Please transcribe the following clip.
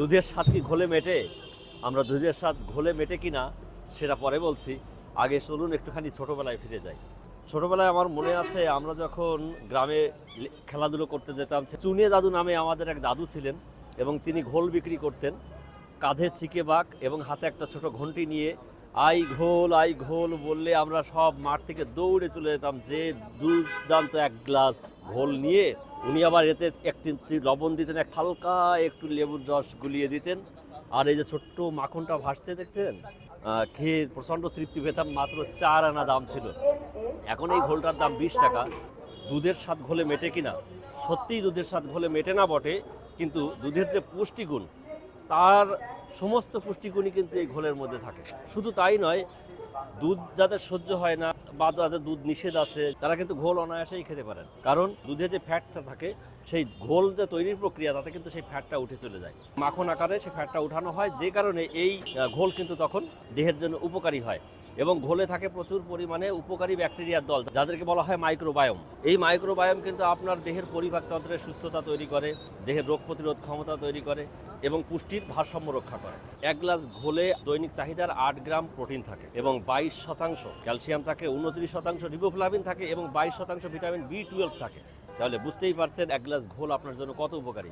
দুধের স্বাদ কি ঘোলে মেটে? আমরা দুধের স্বাদ ঘোলে মেটে কি না, সেটা পরে বলছি। আগে চলুন একটুখানি ছোটোবেলায় ফিরে যাই। ছোটোবেলায় আমার মনে আছে, আমরা যখন গ্রামে খেলাধুলো করতে যেতাম চুনে দাদু নামে আমাদের এক দাদু ছিলেন এবং তিনি ঘোল বিক্রি করতেন। কাঁধে ছিকে বাক এবং হাতে একটা ছোট ঘন্টি নিয়ে, আই ঘোল আই ঘোল বললে আমরা সব মাঠ থেকে দৌড়ে চলে যেতাম, যে দুর্দান্ত এক গ্লাস ঘোল নিয়ে উনি আবার এতে একটি লবণ দিতেন, এক হালকা একটু লেবুর রস গুলিয়ে দিতেন। আর এই যে ছোট্ট মাখনটা ভাসছে, দেখছেন? খেয়ে প্রচণ্ড তৃপ্তি পেতাম, মাত্র চার আনা দাম ছিল। এখন এই ঘোলটার দাম বিশ টাকা। দুধের স্বাদ ঘোলে মেটে কিনা? সত্যিই দুধের স্বাদ ঘোলে মেটে না বটে, কিন্তু দুধের যে পুষ্টিগুণ, তার সমস্ত পুষ্টিগুণই কিন্তু এই ঘোলের মধ্যে থাকে। শুধু তাই নয় দুধ যাদের সহ্য হয় না, বা যাদের দুধ নিষেধ আছে, তারা কিন্তু ঘোল অনায়াসেই খেতে পারেন। কারণ দুধে যে ফ্যাটটা থাকে, সেই ঘোল যে তৈরির প্রক্রিয়া, তাতে কিন্তু সেই ফ্যাটটা উঠে চলে যায়। মাখন আকারে সেই ফ্যাটটা উঠানো হয়, যে কারণে এই ঘোল কিন্তু তখন দেহের জন্য উপকারী হয়। এবং ঘোলে থাকে প্রচুর পরিমাণে উপকারী ব্যাকটেরিয়ার দল, যাদেরকে বলা হয় মাইক্রোবায়োম এই মাইক্রোবায়োম কিন্তু আপনার দেহের পরিপাকতন্ত্রের সুস্থতা তৈরি করে, দেহের রোগ প্রতিরোধ ক্ষমতা তৈরি করে, এবং পুষ্টির ভারসাম্য রক্ষা করে। এক গ্লাস ঘোলে দৈনিক চাহিদার আট গ্রাম প্রোটিন থাকে, এবং বাইশ শতাংশ ক্যালসিয়াম থাকে, উনত্রিশ শতাংশ রিবোফ্লাভিন থাকে এবং বাইশ শতাংশ ভিটামিন বি টুয়েলভ থাকে। তাহলে বুঝতেই পারছেন এক গ্লাস ঘোল আপনার জন্য কত উপকারী।